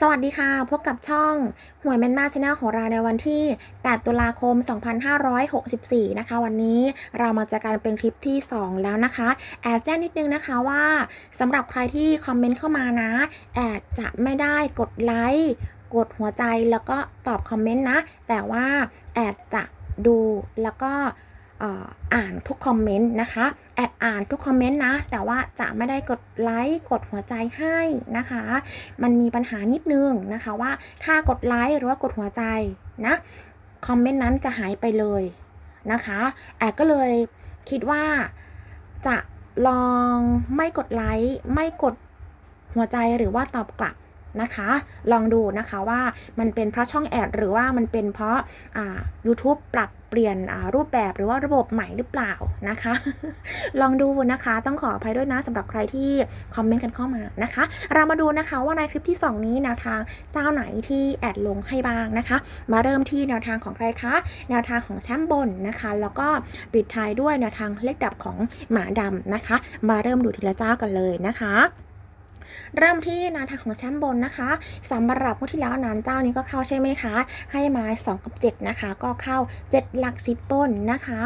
สวัสดีค่ะ พบกับช่องหวยแมนมาชาแนลของเราในวันที่ 8 ตุลาคม 2564 นะคะ วันนี้เรามาจอกันเป็นคลิปที่ 2 แล้วนะคะ แอดแจ้งนิดนึงนะคะว่าสำหรับใครที่คอมเมนต์เข้ามานะ แอดจะไม่ได้กดไลค์กดหัวใจแล้วก็ตอบคอมเมนต์นะ แต่ว่าแอดจะดูแล้วก็ อ่านทุกคอมเมนต์นะคะแอดอ่านทุกคอมเมนต์นะ แต่ว่าจะไม่ได้กดไลค์กดหัวใจให้นะคะ มันมีปัญหานิดนึงนะคะว่าถ้ากดไลค์หรือว่ากดหัวใจนะคอมเมนต์นั้นจะหายไปเลยนะคะแอดก็เลยคิดว่าจะลองไม่กดไลค์ไม่กดหัวใจหรือว่าตอบกลับ นะคะ ลองดูนะคะว่ามันเป็นเพราะช่องแอดหรือว่ามันเป็นเพราะอ่า YouTube ปรับเปลี่ยนรูปแบบหรือว่าระบบใหม่หรือเปล่านะคะ ลองดูนะคะต้องขออภัยด้วยนะสำหรับใครที่คอมเมนต์กันเข้ามานะคะ เรามาดูนะคะว่าในคลิปที่ 2 นี้แนวทางเจ้าไหนที่แอดลงให้บ้างนะคะ มาเริ่มที่แนวทางของใครคะแนวทางของแชมป์บนนะคะ แล้วก็ปิดท้ายด้วยแนวทางเลขดับของหมาดำนะคะ มาเริ่มดูทีละเจ้ากันเลยนะคะ เริ่มที่แนวทางของแชมป์บนนะคะสำหรับงวดที่แล้วนั้นเจ้านี้ก็เข้าใช่ไหมคะ ให้มา2กับ7นะคะ ก็เข้า 7 หลัก10บนนะคะ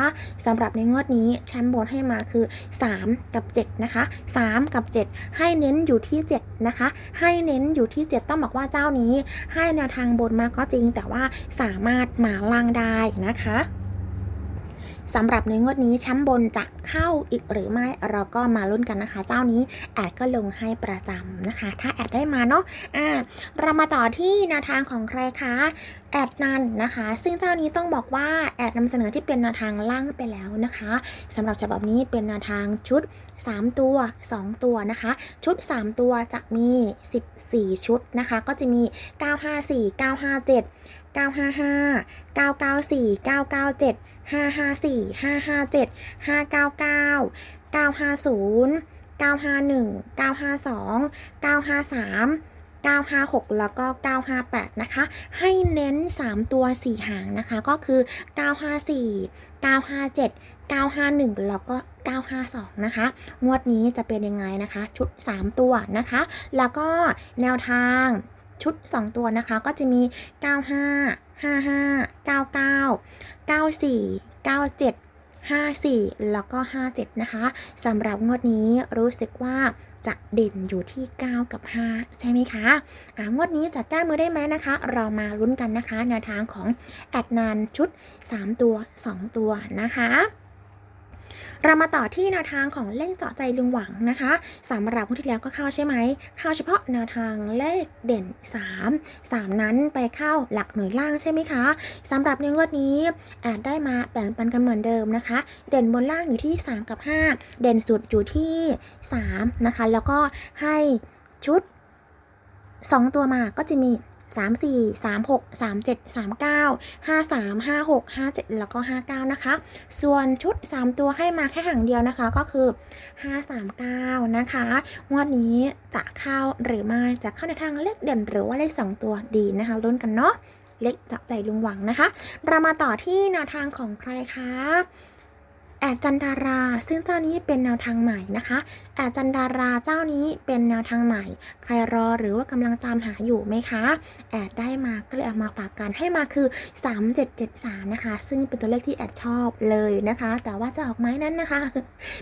สำหรับในงวดนี้แชมป์บนให้มาคือ 3 กับ 7 นะคะ 3 กับ 7 ให้เน้นอยู่ที่ 7 นะคะ ให้เน้นอยู่ที่ 7 ต้องบอกว่าเจ้านี้ ให้แนวทางบนมาก็จริง แต่ว่าสามารถมาล่างได้นะคะ สำหรับในงวดนี้แชมป์บนจะเข้าอีกหรือไม่เราก็มาลุ้นกันนะคะ เจ้านี้แอดก็ลงให้ประจำนะคะ ถ้าแอดได้มาเนาะอ่าเรามาต่อที่แนวทางของใครคะแอดนันนะคะ ซึ่งเจ้านี้ต้องบอกว่าแอดนำเสนอที่เป็นแนวทางล่างไปแล้วนะคะสำหรับฉบับนี้เป็นแนวทางชุด 3 ตัว 2 ตัวนะคะ ชุด 3 ตัวจะมี 14 ชุดนะคะ ก็จะมี 954 957 955 994 997 554 557 599 950 951 952 953 956 แล้วก็ 958 นะคะ ให้เน้น 3 ตัว 4 หางนะคะ ก็คือ 954 957 951 แล้วก็ 952 นะคะ งวดนี้จะเป็นยังไงนะคะ ชุด 3 ตัวนะคะ แล้วก็แนวทาง ชุด 2 ตัวนะคะ ก็จะมี 95 55 99 94 97 54 แล้วก็ 57 นะคะสำหรับงวดนี้รู้สึกว่าจะเด่นอยู่ที่ 9 กับ 5 ใช่ไหมคะอ่างวดนี้จะแก้มือได้ไหมนะคะ เรามาลุ้นกันนะคะแนวทางของแอดนานชุด 3 ตัว 2 ตัวนะคะ เรามาต่อที่แนวทางของเลขเจาะใจลุงหวังนะคะสำหรับผู้ที่แล้วก็เข้าใช่ไหมเข้าเฉพาะแนวทางเลขเด่น 3 3 นั้นไปเข้าหลักหน่วยล่างใช่ไหมคะสำหรับในงวดนี้อาจได้มาแบ่งปันกันเหมือนเดิมนะคะ เด่นบนล่างอยู่ที่ 3 กับ 5 เด่นสุดอยู่ที่ 3 นะคะ แล้วก็ให้ชุด 2 ตัวมาก็จะมี 3 4 3 6 3 7 3 9 5 3 5 6 5 7 แล้วก็ 59 นะคะ ส่วนชุด 3 ตัวให้มาแค่หางเดียวนะคะก็คือ 539 นะคะงวดนี้จะเข้าหรือไม่จะเข้าในทางเลขเด่นหรือว่าเลข 2 ตัวดีนะคะลุ้นกันเนาะเลขจะใจลุงหวังนะคะ เรามาต่อที่แนวทางของใครคะ แอดจันดารา ซึ่งเจ้านี้เป็นแนวทางใหม่นะคะแอดจันดาราเจ้านี้เป็นแนวทางใหม่ ใครรอหรือว่ากำลังตามหาอยู่ไหมคะแอดได้มาก็เลยเอามาฝากกันให้มาคือ 3773 นะคะ ซึ่งเป็นตัวเลขที่แอดชอบเลยนะคะ แต่ว่าจะออกไหมนั้นนะคะ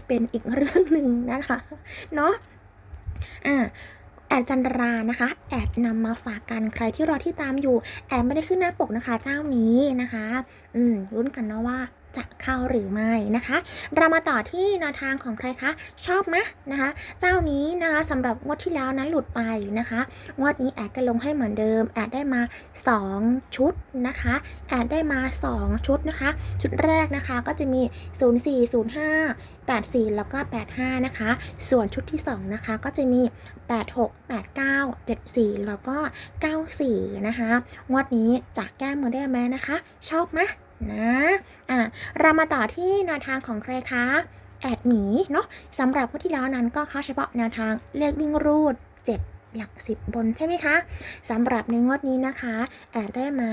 เป็นอีกเรื่องหนึ่งนะคะเนาะอ่าแอดจันดารานะคะ แอดนำมาฝากกันใครที่รอที่ตามอยู่ แอดไม่ได้ขึ้นหน้าปกนะคะ เจ้านี้นะคะ อืมรุ้นกันนะว่า จะเข้าหรือไม่นะคะ เรามาต่อที่แนวทางของใครคะ ชอบไหมนะคะ เจ้านี้นะคะสำหรับงวดที่แล้วนั้นหลุดไปนะคะงวดนี้แอดก็ลงให้เหมือนเดิม แอดได้มา 2 ชุดนะคะ แอดได้มา 2 ชุดนะคะ ชุดแรกนะคะก็จะมี 0405 84 แล้วก็ 85 นะคะ ส่วนชุดที่ 2 นะคะ ก็จะมี 86 89 74 แล้วก็ 94 นะคะ งวดนี้จะแก้มือได้ไหมนะคะ ชอบไหม นะอะเรามาต่อที่แนวทางของใครคะแอดหมีเนาะสำหรับผู้ที่แล้วนั้นก็เข้าเฉพาะแนวทางเลขวิ่งรูด 7หลัก 10 บนใช่ไหมคะสำหรับในงวดนี้นะคะ แอดได้มา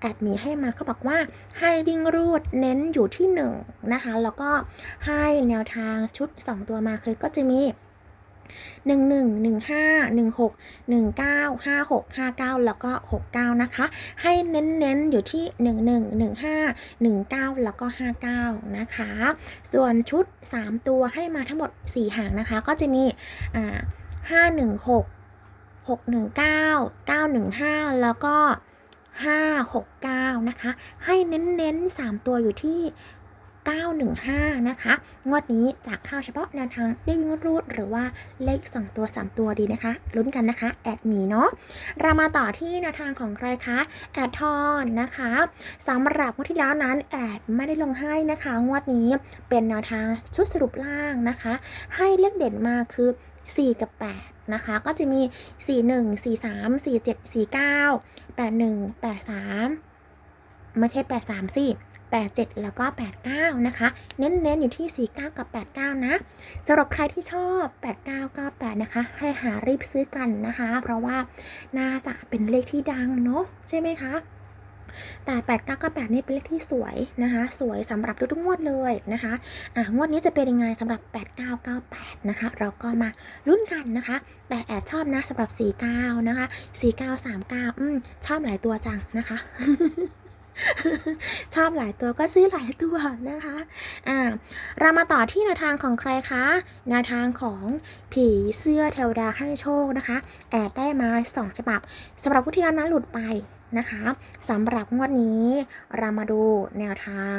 แอดหมีให้มาเขาบอกว่าให้วิ่งรูดเน้นอยู่ที่ 1 นะคะ แล้วก็ให้แนวทางชุด 2 ตัวมาคือก็จะมี นึ่งหนึ่งหนึ่งห้าหนึ่งหกหนึ่งเก้าห้าหกห้าเก้าแล้วก็หกเก้านะคะ ให้เน้นๆอยู่ที่หนึ่งหนึ่งหนึ่งห้าหนึ่งเก้าแล้วก็ห้าเก้านะคะ ส่วนชุด 3 ตัวให้มาทั้งหมด 4 หางนะคะ ก็จะมีอ่าห้าหนึ่งหกหกหนึ่งเก้าเก้าหนึ่งห้าแล้วก็ห้าหกเก้านะคะ ให้เน้นๆ 3 ตัวอยู่ที่ 915 นะคะ งวดนี้จากเข้าเฉพาะแนวทางเลขวิ่งรูด หรือว่าเลข 2 ตัว 3 ตัวดีนะคะ ลุ้นกันนะคะ แอดหมีเนาะ เรามาต่อที่แนวทางของใครคะ แอดทอนนะคะสำหรับงวดที่แล้วนั้นแอดไม่ได้ลงให้นะคะ งวดนี้เป็นแนวทางชุดสรุปล่างนะคะ ให้เลขเด่นมาคือ 4 กับ 8นะคะก็จะมี 41 43 47 49 81 83 ไม่ใช่ 83สิ 87 แล้วก็ 89 นะคะ เน้นๆ อยู่ที่ 49 กับ 89 นะสำหรับใครที่ชอบ 89 98 นะคะ ให้หารีบซื้อกันนะคะ เพราะว่าน่าจะเป็นเลขที่ดังเนาะใช่ไหมคะแต่ 8998 นี่เป็นเลขที่สวยนะคะ สวยสำหรับทุกๆงวดเลยนะคะอะงวดนี้จะเป็นยังไงสำหรับ 8998 นะคะ เราก็มาลุ้นกันนะคะ แต่แอดชอบนะสำหรับ 49 นะคะ 4939 อืมชอบหลายตัวจังนะคะ ชอบหลายตัวก็ซื้อหลายตัวนะคะอ่าเรามาต่อที่แนวทางของใครคะแนวทางของผีเสื้อเทวดาให้โชคนะคะ แอดได้มา 2 ฉบับสำหรับผู้ที่นั้นนั้นหลุดไปนะคะสำหรับงวดนี้ เรามาดูแนวทาง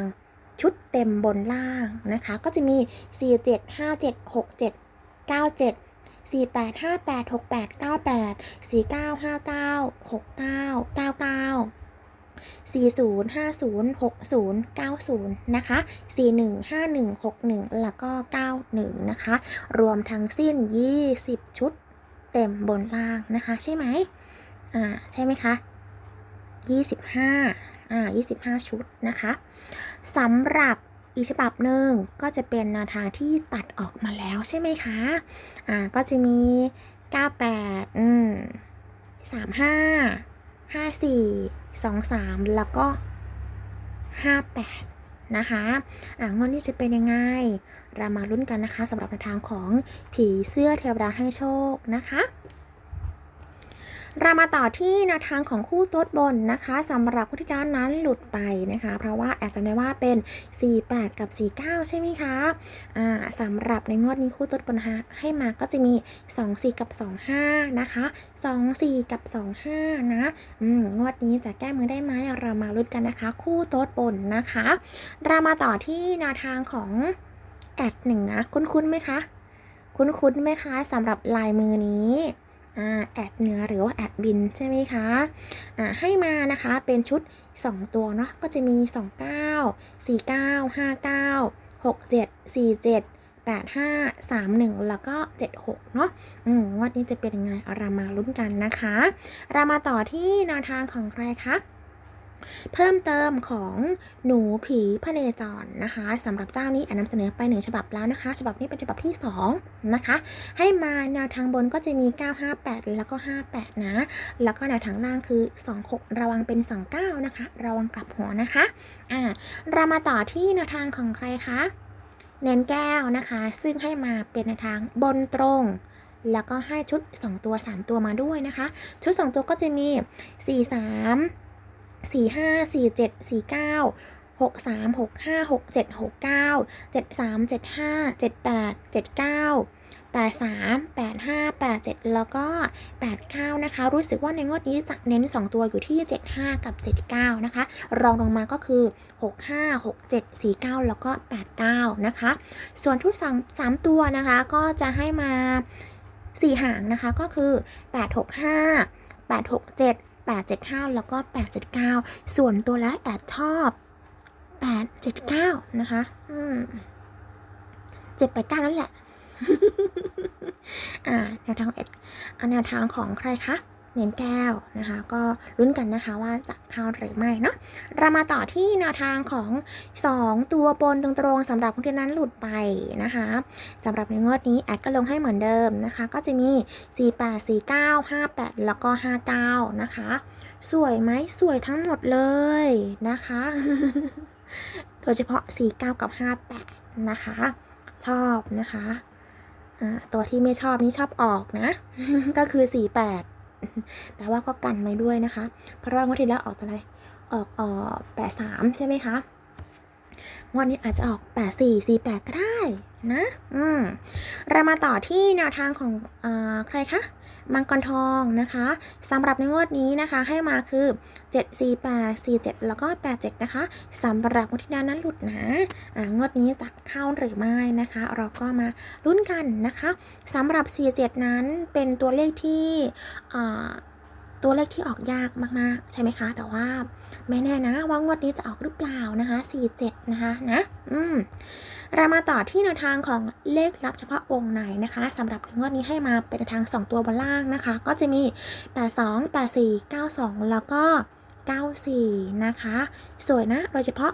ชุดเต็มบนล่างนะคะ ก็จะมี 4 7 5 7 6 7 9 7 4 8 5 8 40 50 60 90 นะคะ 41 51 61 แล้วก็ 91 นะคะ รวมทั้งสิ้น 20 ชุดเต็มบนล่างนะคะ ใช่ไหมอ่าใช่ไหมคะ 25อ่า25 ชุดนะคะสำหรับอีกฉบับหนึ่งก็จะเป็นแนวทางที่ตัดออกมาแล้วใช่ไหมคะ อ่า ก็จะมี 98 อืม 35 54 23 แล้วก็ 58 นะคะอ่างวดนี้จะเป็นยังไง เรามาลุ้นกันนะคะสำหรับในทางของผีเสื้อเทวดาให้โชคนะคะ เรามาต่อที่แนวทางของคู่โต๊ดบนนะคะสำหรับผู้ที่ด้านนั้นหลุดไปนะคะ เพราะว่าแอบจำได้ว่าเป็น 48 กับ 49 ใช่ไหมคะอ่าสำหรับในงวดนี้คู่โต๊ดบนฮะให้มาก็จะมี 24 กับ 25 นะคะ 24 กับ 25 นะอืมงวดนี้จะแก้มือได้ไหมเรามาลุ้นกันนะคะ คู่โต๊ดบนนะคะ เรามาต่อที่แนวทางของแอดหนึ่งนะคุ้นๆไหมคะ คุ้นๆไหมคะสำหรับลายมือนี้ แอดเนื้อหรือว่าแอดบินใช่ไหมคะะให้มานะคะเป็นชุด 2 ตัวเนาะก็จะมี 29 49 59 67 47 85 31 แล้วก็ 76 เนาะอืมงวดนี้จะเป็นยังไงเรามาลุ้นกันนะคะ เรามาต่อที่แนวทางของใครคะ เพิ่มเติมของหนูผีพระเนจรนะคะสำหรับเจ้านี้แอนนำเสนอไปหนึ่งฉบับแล้วนะคะ ฉบับนี้เป็นฉบับที่ 2 นะคะ ให้มาแนวทางบนก็จะมี 958 แล้วก็ 58 นะ แล้วก็แนวทางล่างคือ 26 ระวังเป็น 29 นะคะ ระวังกลับหัวนะคะอ่าเรามาต่อที่แนวทางของใครคะเน้นแก้วนะคะ ซึ่งให้มาเป็นแนวทางบนตรงแล้วก็ให้ชุด 2 ตัว 3 ตัวมาด้วยนะคะ ชุด 2 ตัวก็จะมี 43 45 47 49 63 65 67 69 73 75 78 79 83 85 87 แล้วก็ 89 นะคะ รู้สึกว่าในงวดนี้จะเน้น 2 ตัวอยู่ที่ 75 กับ 79 นะคะ รองลงมาก็คือ 65 67 49 แล้วก็ 89 นะคะ ส่วนทุก3 3ตัวนะคะก็จะให้มา 4 หางนะคะก็คือ 865 867 875 แล้วก็ 879 ส่วนตัวแล้วแอดชอบ879 นะคะอืม789 นั่นแหละ อ่าแนวทางเอ็ดเอาแนวทางของใครคะ เน้นแก้วนะคะ ก็ลุ้นกันนะคะว่าจะเข้าหรือไม่เนาะเรามาต่อที่แนวทางของ 2 ตัวบนตรงๆสำหรับคนที่นั้นหลุดไปนะคะสำหรับในงวดนี้แอดก็ลงให้เหมือนเดิมนะคะ ก็จะมี 48 49 58 แล้วก็ 59 นะคะ สวยไหมสวยทั้งหมดเลยนะคะ โดยเฉพาะ 49 กับ 58 นะคะ ชอบนะคะตัวที่ไม่ชอบนี่ชอบออกนะ ก็คือ 48 แต่ว่าก็กันไว้ด้วยนะคะ เพราะว่างวดที่แล้วออกอะไร ออกออก83ใช่ไหมคะ วดนี้อาจจะออก 84 48 ก็ได้นะ อืม เรามาต่อที่แนวทางของอใครคะมังกรทองนะคะสำหรับในงวดนี้นะคะ ให้มาคือ 7 4 8 4 7 แล้วก็ 87 นะคะสำหรับงวดที่แล้วนั้นหลุดนะอ่างวดนี้จะเข้าหรือไม่นะคะ เราก็มาลุ้นกันนะคะสำหรับ 47 นั้นเป็นตัวเลขที่อ่า ตัวเลขที่ออกยากมากๆ ใช่ไหมคะ แต่ว่าไม่แน่นะว่างวดนี้จะออกหรือเปล่านะคะ47นะคะนะอืมเรามาต่อที่แนวทางของเลขลับเฉพาะองค์ไหนนะคะสำหรับงวดนี้ให้มาเป็นแนวทาง 2 ตัวบนล่างนะคะ ก็จะมี 82 84 92 แล้วก็ 94 นะคะ สวยนะโดยเฉพาะ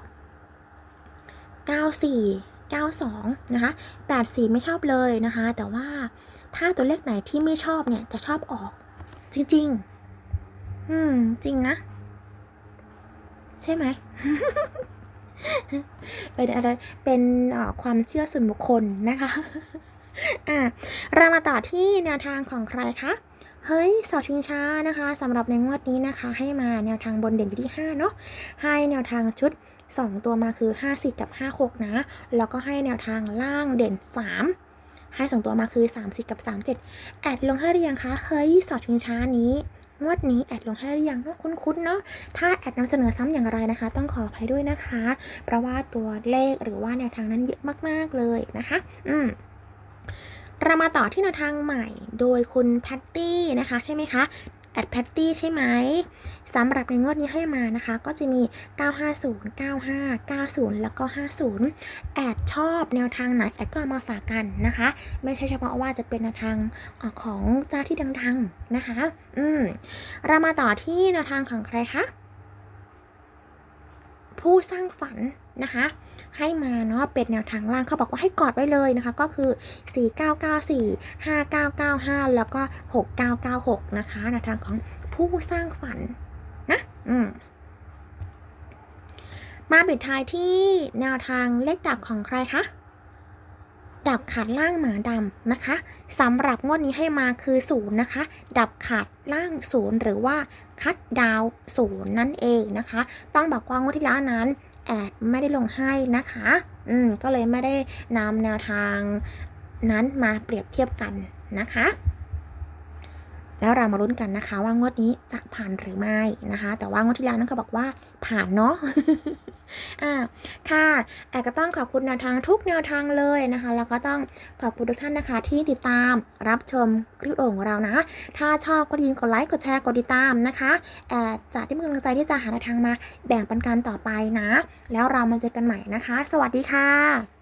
94 92 นะคะ 84 ไม่ชอบเลยนะคะ แต่ว่าถ้าตัวเลขไหนที่ไม่ชอบเนี่ยจะชอบออกจริง ๆ อืม จริงนะ ใช่ไหม เป็นอะไร เป็นความเชื่อส่วนบุคคลนะคะ อะ เรามาต่อที่แนวทางของใครคะ เฮ้ย สอชิงช้านะคะสำหรับในงวดนี้นะคะ ให้มาแนวทางบนเด่นอยู่ที่ 5 เนาะ ให้แนวทางชุด 2 ตัวมาคือ 5 4 กับ 5 6 นะ แล้วก็ให้แนวทางล่างเด่น 3ให้2ตัวมาคือ 3 4 กับ 3 7 แอดลงให้หรือยังคะ เฮ้ย สอชิงช้านี้ งวดนี้แอดลงให้หรือยังเนาะคุ้นๆเนาะถ้าแอดนำเสนอซ้ำอย่างไรนะคะ ต้องขออภัยด้วยนะคะ เพราะว่าตัวเลขหรือว่าแนวทางนั้นเยอะมากๆเลยนะคะ อืมเรามาต่อที่แนวทางใหม่โดยคุณแพตตี้นะคะ ใช่ไหมคะ แอดแพตตี้ใช่ไหมสำหรับในงวดนี้ให้มานะคะ ก็จะมี 950 95 90 แล้วก็ 50 แอดชอบแนวทางไหน แอดก็มาฝากกันนะคะ ไม่ใช่เฉพาะว่าจะเป็นแนวทางของเจ้าที่ดังๆนะคะ อืมเรามาต่อที่แนวทางของใครคะผู้สร้างฝัน นะคะ ให้มาเนาะเป็นแนวทางล่างเขาบอกว่าให้กอดไว้เลยนะคะ ก็คือ 4994 5995 แล้วก็ 6996 นะคะแนวทางของผู้สร้างฝันนะอืมมาปิดท้ายที่แนวทางเลขดับของใครคะดับขาดล่างหมาดำนะคะสำหรับงวดนี้ให้มาคือศูนย์นะคะ ดับขาดล่างศูนย์หรือว่าคัดดาวศูนย์นั่นเองนะคะ ต้องบอกว่างวดที่แล้วนั้น แอดไม่ได้ลงให้นะคะ อืม ก็เลยไม่ได้นำแนวทางนั้นมาเปรียบเทียบกันนะคะ แล้วเรามาลุ้นกันนะคะ ว่างวดนี้จะผ่านหรือไม่นะคะ แต่ว่างวดที่แล้วนั่นก็บอกว่าผ่านเนาะอ่าค่ะแอดก็ต้องขอบคุณแนวทางทุกแนวทางเลยนะคะ แล้วก็ต้องขอบคุณทุกท่านนะคะที่ติดตามรับชมคลิปโอ่งของเรานะ ถ้าชอบก็กดไลค์กดแชร์กดติดตามนะคะแอดจะได้มีกำลังใจที่จะหาแนวทางมาแบ่งปันกันต่อไปนะ แล้วเรามาเจอกันใหม่นะคะ สวัสดีค่ะ